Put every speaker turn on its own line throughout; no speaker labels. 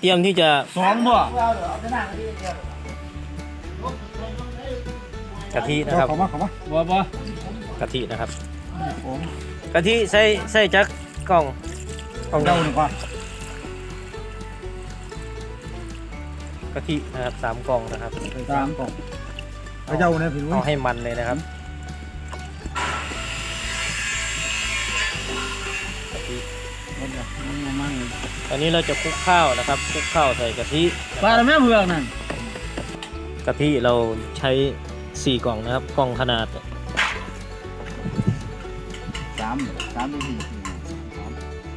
เตรียมที่จะ
สองบ่
กะทินะครับ
เขามาเขามา
บ่บ่
กะทินะครับ
ผม
กะทิใส่ใส่จักกล่องกล่อง
เจ้าหนึ่งก่อน
กะทินะครับสามกล่องนะครับ
ตามก่อนเจ้าเนี่ยผิว
เอาให้มันเลยนะครับ อนนี้เราจะคลุกข้าวนะครับคลุกข้าวใส่กะทินะ
ปลา
ครับ
แม่เผือกนั่น
กะทิเราใช้สี่กล่องนะครับกล่องขนาด
สามสามสี่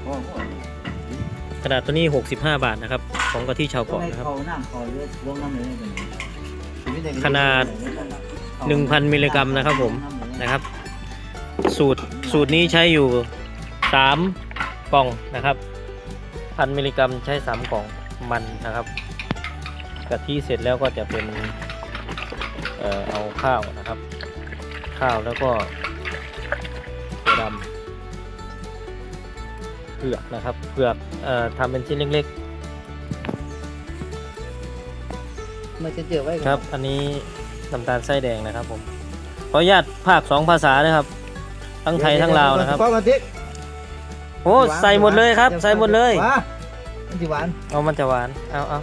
โอ้โห
ขนาดตัวนี้ 65 บาทนะครับ ของกะทิชาวเกาะนะครับ
เขาน้ำเขาเลือดลงน้ำเลย
ขนาด 1,000 มิลลิกรัมนะครับผมนะครับ สูตรสูตรนี้ใช้อยู่ 3 กล่องนะครับ พันมิลลิกรัมใช้ 3 กล่องมันนะครับกะทิเสร็จแล้วก็จะเป็นเอ่อเอาข้าวนะครับ ข้าวแล้วก็ถั่วดำเผือกนะครับเผือกเอ่อทำเป็นชิ้นเล็ก
มันจะเจอไว้
ๆ ครับ อันนี้น้ำตาลไส้แดงนะครับผมขออนุญาตภาคสองภาษานะครับ ทั้งไทยทั้งลาวนะครับ
ก็มาทิก
โอ้ใส่หมดเลยครับ ใส่หมดเลย
มันจะหวาน
เอามันจะหวานเอาเอา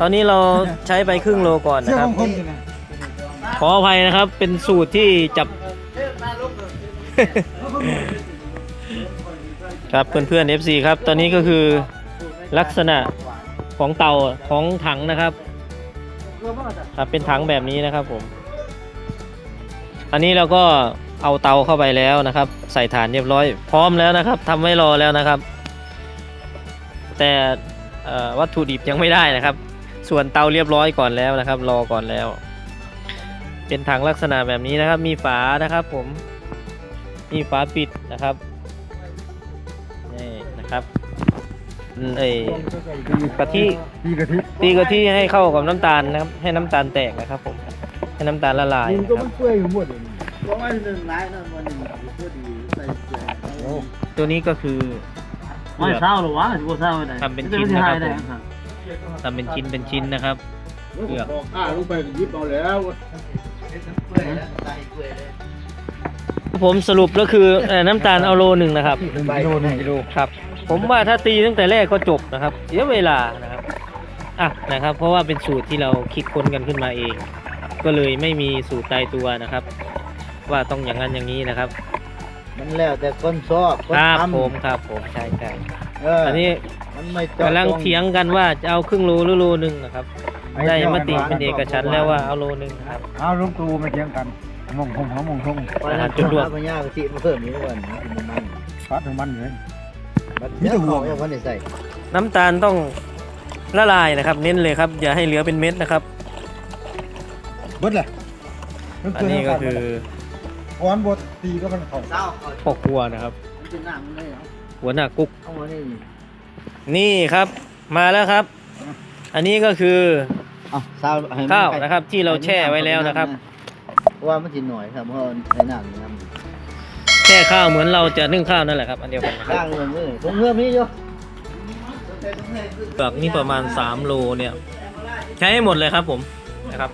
ตอนนี้เราใช้ไปครึ่งโลก่อนนะครับ ขออภัยนะครับเป็นสูตรที่จับ ครับเพื่อนๆ FC ครับ ตอนนี้ก็คือลักษณะของเตาของถังนะครับครับเป็นถังแบบนี้นะครับผม อันนี้เราก็ เอาเตาเข้าไปแล้วนะครับ ใส่ฐานเรียบร้อย พร้อมแล้วนะครับทำไว้รอแล้วนะครับ แต่เอ่อวัตถุดิบยังไม่ได้นะครับ ส่วนเตาเรียบร้อยก่อนแล้วนะครับ รอก่อนแล้ว เป็นถังลักษณะแบบนี้นะครับ มีฝานะครับผมมีฝาปิดนะครับนี่นะครับอืมเอ้ยกะทิ
ดีกะทิ
ตีกะทิให้เข้ากับน้ำตาลนะครับ ให้น้ำตาลแตกนะครับผมให้น้ำตาลละลาย
ดิน
นะ
ก็
ครั
มั
บ
น เปื่อยอยู่หมดเลย
เพราะว่าหนึ่งหลายนั่นวันหนึ่งพูดดีใส่เกลือ
โอ้
ตัวนี้ก็คือ
ไม่เศร้าหรอวะสิบ่เศร้าได้
ทำเป็นชิ้นนะครับผม
ผม
ทำเป็นชิ้นเป็นชิ้นนะครับเปลือก
อ่าลงไปยิบเอาแล้ว
ผมสรุปก็คือเอ่อน้ำตาลเอาโลหนึ่งนะครับ
หนึ่งกิโลหนึ่งกิโล
ครับ ผมว่าถ้าตีตั้งแต่แรกก็จบนะครับเสียเวลานะครับอะนะครับ เพราะว่าเป็นสูตรที่เราคิดค้นกันขึ้นมาเอง ก็เลยไม่มีสูตรตายตัวนะครับ ว่าต้องอย่างนั้นอย่างนี้นะครับ
มันแล้วแต่คนชอบคน
ครับ
ทำ
ผมครับผมใช่ใช่
เออ
อันนี้
มันไม่
กำลังเถียงกันว่าจะเอาครึ่งโลหรือโลหนึ่งนะครับ ได้มติเป็นเอกฉันท์แล้วว่าเอาโลหนึ่งนะครับ
เอาลุงตูมาเถียงกันมงคงเขามงคง
อาหารจุดร่วม
พญากะทิมาเพิ่มนี้ก่อนมันมันฟัดถึงมันเลยมีแต่หัวยังพันได้ใส่
น้ำตาลต้องละลายนะครับ เน้นเลยครับ อย่าให้เหลือเป็นเม็ดนะครับ
เบิดเลย
อันนี้ก็คือ
ก้อนบดตีก็มันเขา
เศร้า
พ่อครัวนะครับ
มันจะนั่งเลยเหรอ
หัวหน้ากุ๊ก
เอามานี่
นี่ครับ มาแล้วครับ อันนี้ก็คือ
อะซาวให้มัน
ข้าวนะครับที่เราแช่ไว้แล้วนะครับ
เพราะว่ามันจิหน่อยครับเพราะไอ้น้ำนี่น้ำ
แช่ข้าวเหมือนเราจะนึ่งข้าวนั่นแหละครับ อันเดียวกันนะครับ
ข้างเงินเลยตรงเงื่อมนี่อยู่
เปลือกนี่ประมาณ3โลเนี่ย ใช้ให้หมดเลยครับผมนะครับ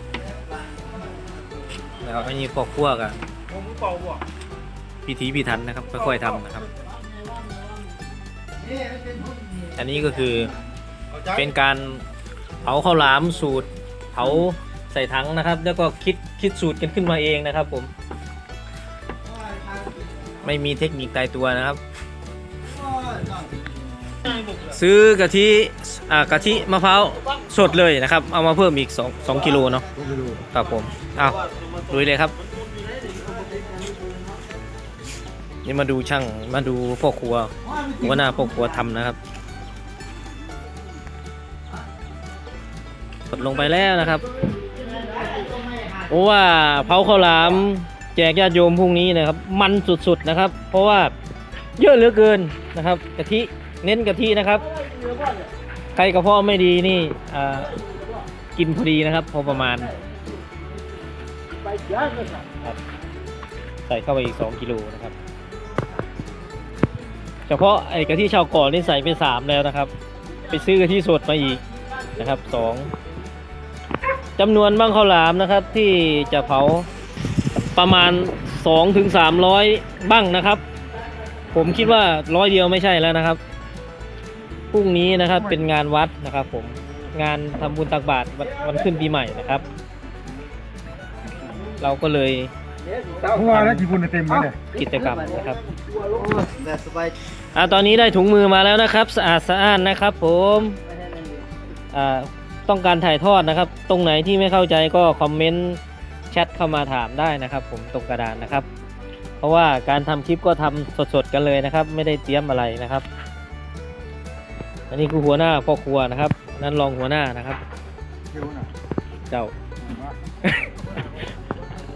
นะครับอันนี้พอกคั่วกัน พิธีพิถันนะครับค่อยๆทำนะครับ อันนี้ก็คือเป็นการเผาข้าวหลามสูตรเผาใส่ถังนะครับ แล้วก็คิดคิดสูตรกันขึ้นมาเองนะครับ ผม ไม่มีเทคนิคตายตัวนะครับ ซื้อกะทิอ่ากะทิมะพร้าวสดเลยนะครับ เอามาเพิ่มอีก2 2กิโลเนาะครับผมเอาลุยเลยครับ นี่มาดูช่างมาดูพ่อครัวหัวหน้าพ่อครัวทำนะครับกดลงไปแล้วนะครับเพราะว่าเผาข้าวหลามแจกญาติโยมพรุ่งนี้นะครับ มันสุดๆนะครับ เพราะว่าเยอะเหลือเกินนะครับกะทิเน้นกะทินะครับ ใครกระเพาะไม่ดีนี่กินพอดีนะครับ พอประมาณใส่เข้าไปอีก 2 กิโลนะครับ เฉพาะไอ้กะทิชาวก่อนนี่ใส่ไป3แล้วนะครับ ไปซื้อกะทิสดมาอีกนะครับสองจำนวนบ้างข้าวหลามนะครับ ที่จะเผาประมาณ2ถึง300บ้างนะครับ ผมคิดว่าร้อยเดียวไม่ใช่แล้วนะครับพรุ่งนี้นะครับเป็นงานวัดนะครับ ผมงานทำบุญตักบาตรวันวันขึ้นปีใหม่นะครับ เราก็เลย
เพราะว่าแล้วกี่คนเต็มเลยเนี่ย
กิจกรรมนะครับ
แต่สบาย
อ่าตอนนี้ได้ถุงมือมาแล้วนะครับ สะอาดสะอ้านนะครับ ผมอ่าต้องการถ่ายทอดนะครับ ตรงไหนที่ไม่เข้าใจก็คอมเมนต์แชทเข้ามาถามได้นะครับ ผมตรงกระดานนะครับ เพราะว่าการทำคลิปก็ทำสดๆกันเลยนะครับ ไม่ได้เตรียมอะไรนะครับ อันนี้คือหัวหน้าพ่อครัวนะครับ นั่นรองหัวหน้านะครับ
เดี๋ยวนะ
เจ้า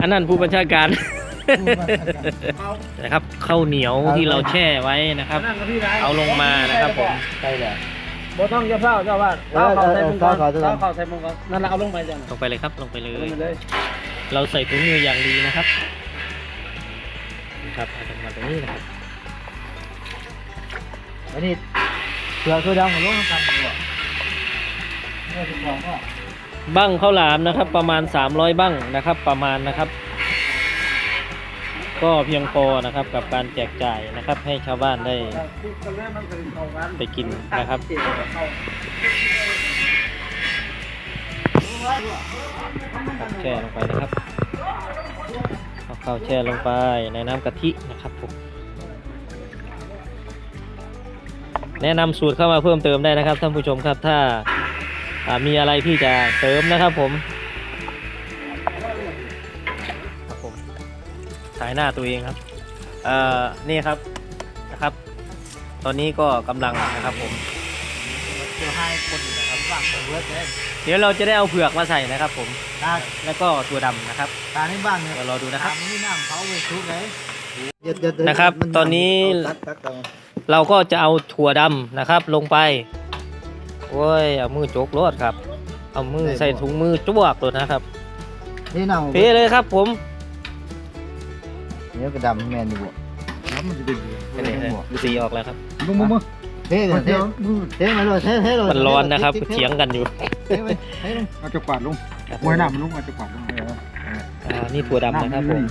อันนั้นผู้บัญชาการ นะครับข้าวเหนียวที่เราแช่ไว้นะครับ
นั่งกับพี่ไร
เอาลงมานะครับผม
ใช่แหละ
บ่ต้องจะเฝ้าเจ้าว่า
เออเออเออเฝ้าเขาจะทำ
เฝ้าใส่มุงก่อนนั่นแหละเอาลงไปจัง
ลงไปเลยครับลงไปเล
ลง
ย
ไปเลย
เราใส่ถุงมืออย่างดีนะครับ ครับเอาลงมาตรงนี้นะครับ
อันนี้เสือตัวดำของลูกทำกันด้วยนี่คือความว่า
บั้งข้าวหลามนะครับ ประมาณ 300บั้งนะครับ ประมาณนะครับ ก็เพียงพอนะครับกับการแจกจ่ายนะครับ ให้ชาวบ้านได้ไปกินนะครับ แช่ลงไปนะครับเอาข้าวแช่ลงไปในน้ำกะทินะครับผมแนะนำสูตรเข้ามาเพิ่มเติมได้นะครับท่านผู้ชมครับถ้าอ่ามีอะไรที่จะเสริมนะครับผมายหน้าตัวเองครับ เอ่อ นี่ครับ นะครับ ตอนนี้ก็กำลังนะครับผม
ตัวให้คนนะครับฟังเวิร์ดเลย
เดี๋ยวเราจะได้เอาเผือกมาใส่นะครับ ผม
ตา
แล้วก็ตัวดำนะครับ
ตาในบ้านเนี่ย
เดี๋ยวรอดูนะครับ
ตามนี่น้ำเขาไปทุกเลยเย็ดๆ
นะครับ
มั
ตอนนี้
ตัดตัดตัด
เราก็จะเอาถั่วดำนะครับ ลงไป โอ้ย เอามือจกรดครับ เอามือใส่ถุงมือจ้วกตัวนะครับ
นี่น้ำ
เทเลยครับผม
เนี่ยกระดำแมนอยู่บ่
น้ำมันจะเป็น
อันนี้นะสีออกแล้วครับ
มึงมึงมึง
เท่กันเท่เท่มาเลยเท่เท่เลย
มันร้อนนะครับเถียงกันอยู่
เท่ไปเท่ลง
เอาจะปาดลง
ครับ
มวยน้ำมันลงเอาจะปาดลง
อ่านี่ถั่วดำนะครับผม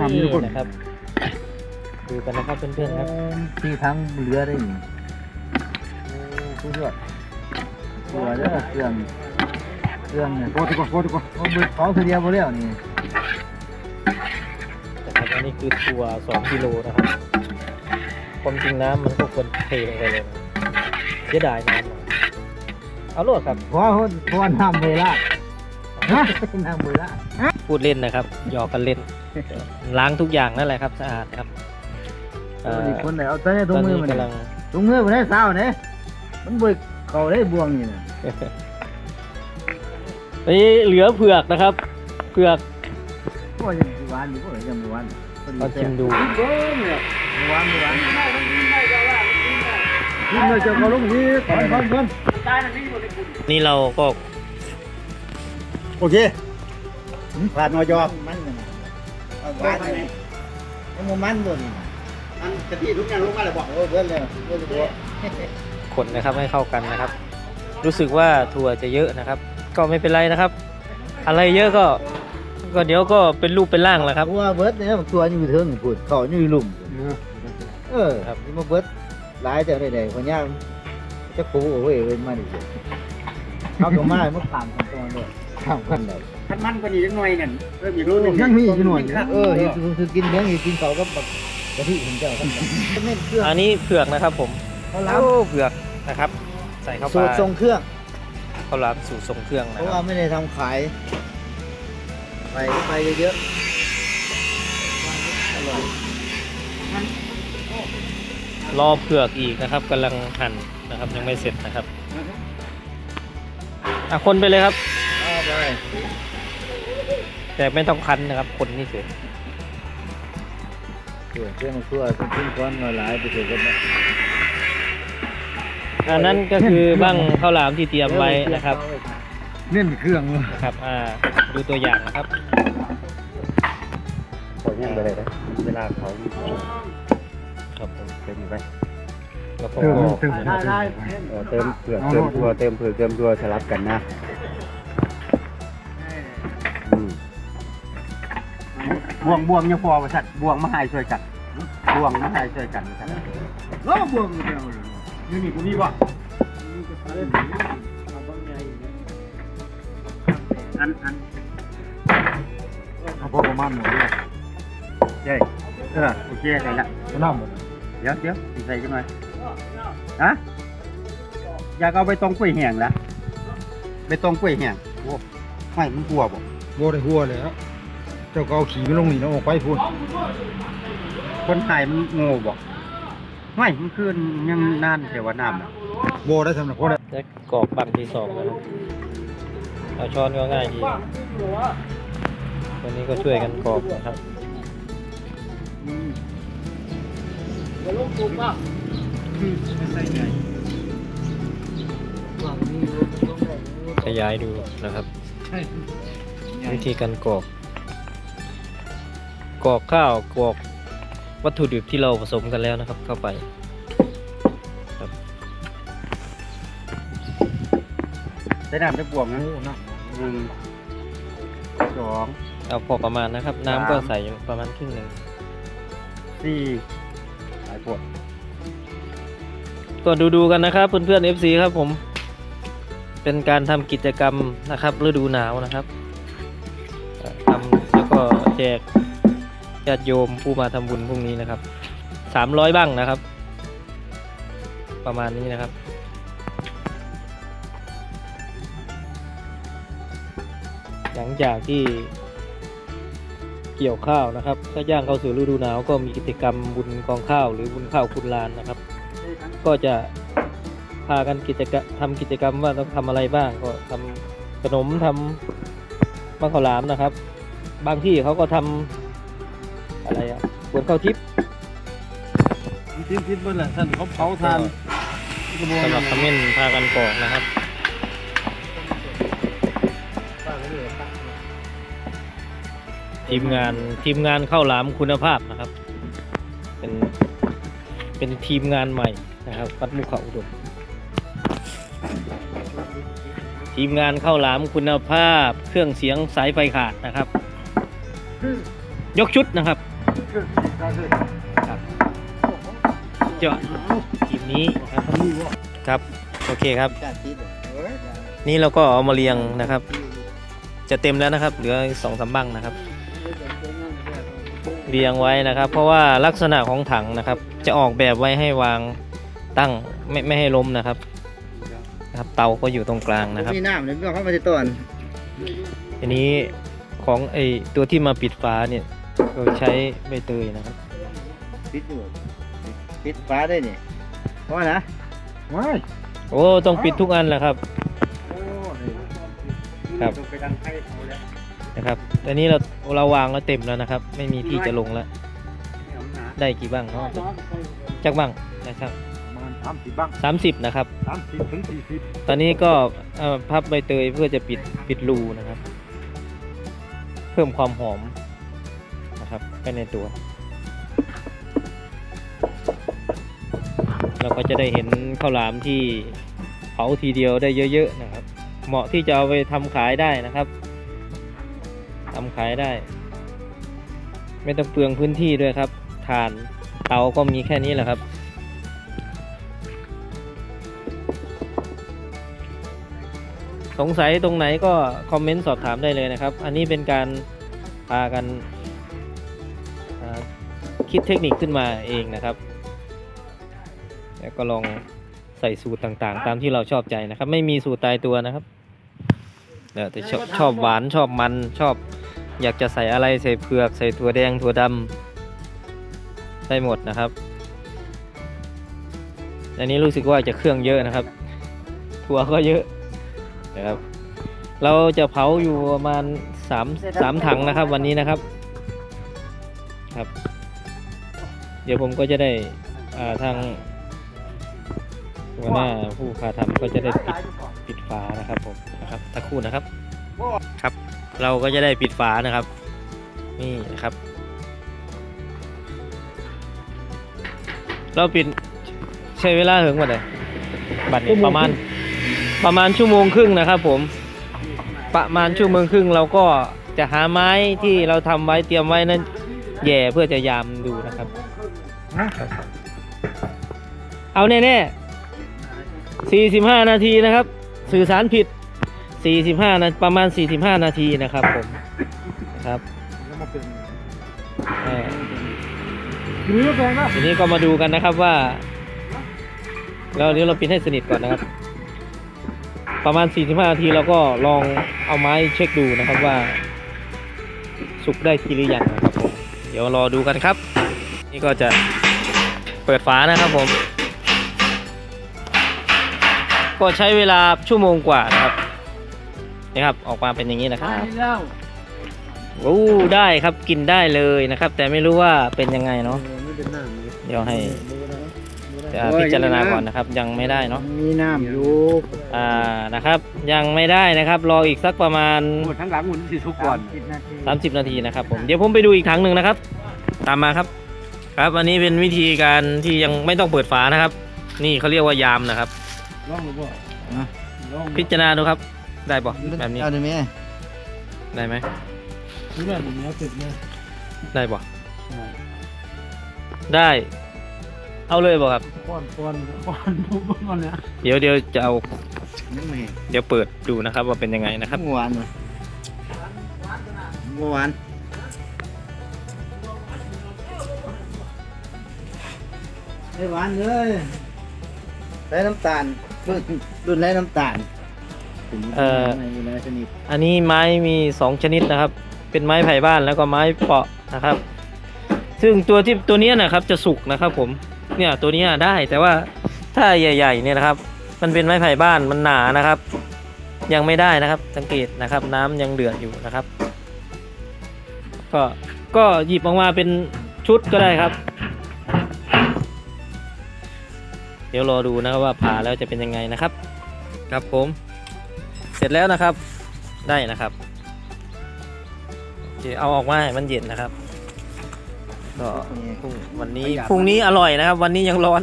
น้ำมี
นี่
คน
นะครับดูกันนะครับเพื่อนๆครับ
ที่ทั้งเรือได้นี่ผู้ช่วยตัวเด้อเครื่องเครื่องเนี่ย
พอดีกว่าพอดีกว่า
มันเบิดของคือเดียวบ่แล้วนี่
นะครับอันนี้คือถั่ว2กิโลนะครับความจริงน้ำมันก็ควรเทลงไปเลยนะเสียดายน้ำเอาโลดครับ
เพราะเพราะน้ำเวลาฮะน้ำเวลา
พูดเล่นนะครับหยอกกันเล่น ล้างทุกอย่างนั่นแหละครับสะอาดครับเอ่อ
อีกคนไหนเอาแต่ใน
ต
ถุ
องน
มือ
นี้
มัน
กำลัง
ถุงมือมันได้เศร้าเนี่ยมันเบิกเขาได้บวงนี่นะ
นี่เหลือเผือกนะครับ เผือก
พวกยังหวานอยู่พวกยังหวาน
มาชิมดู
วานวานกินเลยจะเขาลงที่ก่อนก่อนก่อน
นี่เราก็
โอเคผ่านนอยอ
มันหวานเลยไอ้โมมันตัวนี้
อันกะทิทุกอย่างลงมาเลยบอก
โอ้เบิดเลยเบิดเลย
ขนนะครับให้เข้ากันนะครับ รู้สึกว่าถั่วจะเยอะนะครับ ก็ไม่เป็นไรนะครับ อะไรเยอะก็ ก็เดี๋ยวก็เป็นรูปเป็นร่างแหละครับ
เพราะว่าเบิดเนี่ยตัวอยู่เทิงพูดเขาอยู่หลุมเออ
ครับ
นี่มาเบิดหลายแต่ใดๆคนยากจะคูโอ้ยเว้นมาดิเขาก็มาเมื่อผ่านกันตัวเลยข้ามกันได้
ขั้นมันกว่านี้จังหน่อยนั่นเริ่มอีกรู้หนึง
ยังมีอีกหน่อยเออเห็นคือกินเลี้ยงกินเขาก็แบบกะทิผมเจ้าครับเม่นเครื่อง
อันนี้เผือกนะครับผม
เขาล้
โอ้เผือกนะครับ ใส่เข้าำไป
สูตรทรงเครื่อง
เขารับสูตรทรงเครื่อง
เพ
นะ
ราะ
ค
ว่า
รับ
ไม่ได้ทำขาย ไปก็ไปเยอะๆอร่อย
รอเผือกอีกนะครับกำลังหั่นนะครับยังไม่เสร็จนะครับอะคนไปเลยครับ
เอาไป
แต่ไม่ต้องคั้นนะครับ คนนี่เฉย
เครื่องเครื่องครัวเป็นชิ้นก้อนหลายไปถึงกันนะ
อันนั้นก็คือบ้างข้าวหลามที่เตรียมไว้นะครับ
เน้นเครื่องเลย
นะครับอ่าดูตัวอย่างนะครับ
ขอยิ่งไปเลยนะเวลาเขา
ครับผม
เป็นไป
แล้วก็
เติม
กรอก
เติม
ได้ได้
เออเติมเผือกเติมตัวเติมเผือกเติมตัวสลับกันนะอืมบวงบวงยังพอว่าสัตว์บวงมาให้ช่วยกันบวงมาให้ช่วยกันว่าซั่น
แล้วบวมเดียว
นี่มีกูนี่บ่ อันอันเอาพอประมาณหมดเลยใช่เออโอเคใส่ละน้ำหมดเดี๋ยวเดี๋ยวใส่กันหน่อยฮะอยากเอาไปตรงกล้วยแห้งละไปตรงกล้วยแห้งโอ้ไม่มันกลัวบ่
โบได้หัวเลยครับเจ้าก็เอาขี่ไปลงนี่แล้วออกไปพูด
คนไทยมันโง่บ่ไม่มันคือยังนานแต่ว่าน้ำน่ะ
โบได้สำหรับคน
และกรอกบังที่สองนะครับ เอาช้อนก็ง่ายดีวันนี้ก็ช่วยกันกรอกนะครับขยายดูนะครับ วิธีการกรอกกรอกข้าวกรอกวัตถุดิบที่เราผสมกันแล้วนะครับ เข้าไป
ใส่น้ำจะบวงนะห นึ่งสอง
เอาพอประมาณนะครับ น้ำก็ใส่อยู่ประมาณครึ่งหนึ่ง
สี่หลายปวด
ก็ดูดูๆกันนะครับเพื่อนๆ FC ครับผม เป็นการทำกิจกรรมนะครับฤดูหนาวนะครับเอ่อทำแล้วก็แจกญาติโยมผู้มาทำบุญพรุ่งนี้นะครับสามร้อยบ้างนะครับ ประมาณนี้นะครับ ลังจากที่เกี่ยวข้าวนะครับก็ย่างเข้าสู่ฤดูหนาวก็มีกิจกรรมบุญกองข้าวหรือบุญข้าวคุณลานนะครับ ก็จะพากันกิจกรรมทำกิจกรรมว่าต้องทำอะไรบ้างก็ทำขนมทำมังข้าวหลามนะครับ บางที่เขาก็ทำอะไรอะกวนข้าวทิพย์
ทิ้งทิ้งเมื่อไหร่ท่านเขาเผาทาน
สำหรับคอมเมนต์พากันกรอกนะครับ ทีมงานทีมงานข้าวหลามคุณภาพนะครับ เป็นเป็นทีมงานใหม่นะครับวัดมุขอุดมทีมงานข้าวหลามคุณภาพ เครื่องเสียงสายไฟขาดนะครับ ยกชุดนะครับครับเจาะทีมนี้นะครับครับโอเคครับ
การติดเอ้ย
นี่เราก็เอามาเรียงนะครับ จะเต็มแล้วนะครับ เหลืออีกสองสามบังนะครับ เรียงไว้นะครับ เพราะว่าลักษณะของถังนะครับ จะออกแบบไว้ให้วางตั้งไม่ไม่ให้ล้มนะครับนะครับ เตาก็อยู่ตรงกลางนะครับ
มีน้ำเลยไม่เอาเข้ามาในต้น
ทีนี้ของไอตัวที่มาปิดฝาเนี่ยเราใช้ใบเตยนะครับ
ปิดอยู่ปิดฟ้าได้นี่เพราะว่านะ
ว้าย
โอ้ต้องปิดทุกอันแหละครับ ครับ นะครับตอนนี้เราเราวางแล้วเต็มแล้วนะครับ ไม่มีที่จะลงแล้ว
เอาหนา
ได้กี่บ้างเนาะจักบ้างนะครับ
ประมาณสามสิบบ้าง
สามสิบนะครับ
สามสิบถึงสี่สิบ
ตอนนี้ก็เอ่อพับใบเตยเพื่อจะปิดปิดรูนะครับ เพิ่มความหอมนะครับไปในตัว เราก็จะได้เห็นข้าวหลามที่เผาทีเดียวได้เยอะ ๆ นะครับ เหมาะที่จะเอาไปทำขายได้นะครับทำ ขายได้ ไม่ต้องเปลืองพื้นที่ด้วยครับฐานเตาก็มีแค่นี้แหละครับ สงสัยตรงไหนก็คอมเมนต์สอบถามได้เลยนะครับ อันนี้เป็นการพากันคิดเทคนิคขึ้นมาเองนะครับ แล้วก็ลองใส่สูตรต่างๆ ตามที่เราชอบใจนะครับ ไม่มีสูตรตายตัวนะครับเดี๋ยวแต่ชอบชอบหวานชอบมันชอบ อยากจะใส่อะไรใส่เผือกใส่ถั่วแดงถั่วดำได้หมดนะครับ อันนี้รู้สึกว่าจะเครื่องเยอะนะครับ ถั่วก็เยอะนะครับ เราจะเผาอยู่ประมาณสามสามถังนะครับ วันนี้นะครับครับ เดี๋ยวผมก็จะได้ทางหัวหน้าผู้พาทำก็จะได้ปิดปิดฝานะครับผมนะครับสักครู่นะครับ ครับ เราก็จะได้ปิดฝานะครับ นี่นะครับ เราปิดใช้เวลาเหิงกว่าเลยบัตรนี้ประมาณประมาณชั่วโมงครึ่งนะครับ ผม ประมาณชั่วโมงครึ่งเราก็จะหาไม้ที่เราทำไว้เตรียมไว้นั้นแหย่เพื่อจะยามดูนะครับ เอาแน่ๆ45 นาทีนะครับ สื่อสารผิด 45นาประมาณ 45 นาทีนะครับผมนะครับ
แล้วมาเป็น
เอ่อ
หรือแพงนะ
ทีนี้ก็มาดูกันนะครับว่าเราเดี๋ยวเราปิดให้สนิทก่อนนะครับ ประมาณ 45 นาทีเราก็ลองเอาไม้เช็คดูนะครับว่า สุกได้ทีหรือยังนะครับผมเดี๋ยวรอดูกันครับ นี่ก็จะเปิดฝานะครับผม ก็ใช้เวลาชั่วโมงกว่านะครับ นี่ครับ ออกมาเป็นอย่างนี้นะครับ
แล้ว
โอ้ได้ครับกินได้เลยนะครับ แต่ไม่รู้ว่าเป็นยังไงเนาะ
ไม่เป็นน้ำเลย
เดี๋ยวให้จะพิจารณาก่อนนะครับ ยังไม่ได้เนาะ
มีน้ำอยู่
อ่านะครับ ยังไม่ได้นะครับ รออีกสักประมาณ
หมดทั้งหลังหมุนสิทุกก่อน
สิบนาที
30 นาทีนะครับผมเดี๋ยวผมไปดูอีกถังหนึ่งนะครับ ตามมาครับ ครับอันนี้เป็นวิธีการที่ยังไม่ต้องเปิดฝานะครับ นี่เขาเรียกว่ายามนะครับ
ลองหรือเปล่า
ลอง
พิจารณาดูครับ ได้ปะแบบนี้
เอาได้ไหม
ได้ไหม
นี่แหละเนื้อติดเนี่ย
ได้ปะได้ เอาเลยบ่ครับ
ป้อนป้อนป้อนทุบป้อนเนี่ย
เดี๋ยวเดี๋ยวจะเอา
ยังไม่เห็น
เดี๋ยวเปิดดูนะครับว่าเป็นยังไงนะครับ
หวานเลยหวานไอ้หวานเลยไรน้ำตาลรุ่นรุ่นไรน้ำตาล
เอ่อ
มีไม้ชนิด
อันนี้ไม้มีสองชนิดนะครับ เป็นไม้ไผ่บ้านแล้วก็ไม้เปาะนะครับ ซึ่งตัวที่ตัวนี้นะครับจะสุกนะครับผมเนี่ยตัวนี้ได้แต่ว่าถ้าใหญ่ๆเนี่ยนะครับ มันเป็นไม้ไผ่บ้านมันหนานะครับ ยังไม่ได้นะครับสังเกตนะครับ น้ำยังเดือดอยู่นะครับ ก็ก็หยิบออกมาเป็นชุดก็ได้ครับ เดี๋ยวรอดูนะครับว่าผ่าแล้วจะเป็นยังไงนะครับ ครับผม ร็จแล้วนะครับได้นะครับโอเคเอาออกมาให้มันเย็นนะครับก็พรุ่งวันนี้พรุ่งนี้อร่อยนะครับ วันนี้ยังร้อน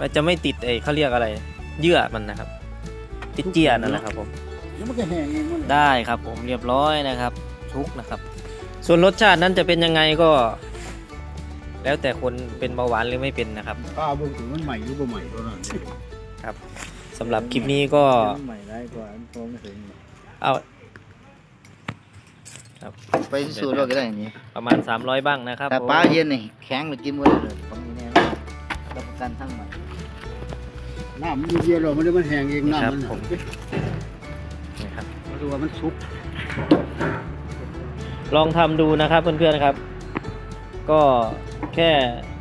มันจะไม่ติดไอ้เขาเรียกอะไร เยื่อมันนะครับ ติดเจียนั่นแหละครับ ผม
แล้วมันก็แห้งเองมัน
ได้ครับ ผมเรียบร้อยนะครับชุกนะครับ ส่วนรสชาตินั้นจะเป็นยังไงก็ แล้วแต่คนเป็นเบาหวานหรือไม่เป็นนะครับ
ป้าเบิ่งถึงมันใหม่หรือบ่ใหม่ตัวนั้น
สำหรับคลิปนี้ก็
ใหม่ได้กว่าอันโตไม่ถึง
เอา
ไปสูตรเราก็ได้อย่างนี้
ประมาณ 300 บ้างนะครับ
แต่
ผม
ปลาเย็นนี่แข็งเลยกินหมดเลยผมมีแน่นอนรับประกันทั้งหมด
น้ำมันเย็นๆหรอกมันได้มันแห้งเอง
นี่ครับ
น้ำมัน
ผมนี่ครับ
มาดูว่ามันสุก
ลองทำดูนะครับเพื่อนๆครับ ก็แค่เอ่อ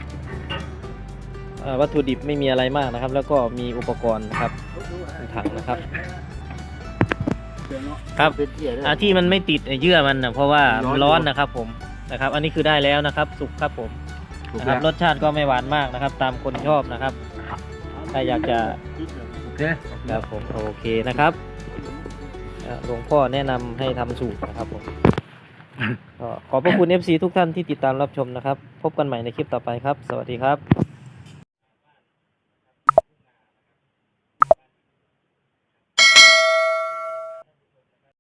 วัตถุดิบไม่มีอะไรมากนะครับ แล้วก็มีอุปกรณ์นะครับถังนะครับ ครับ
เป็นเที่ยเลย
อาที่มันไม่ติดไอ้เยื่อมันนะเพราะว่ามันร้อนนะครับ ผมนะครับ อันนี้คือได้แล้วนะครับ สุกครับผมนะครับรสชาติก็ไม่หวานมากนะครับ ตามคนชอบนะครับ ถ้าอยากจะ
โอเค
ครับผมโอเคนะครับเอ่อหลวงพ่อแนะนำให้ทำสูตรนะครับผมก็ขอบพระคุณ FC ทุกท่านที่ติดตามรับชมนะครับ พบกันใหม่ในคลิปต่อไปครับ สวัสดีครับ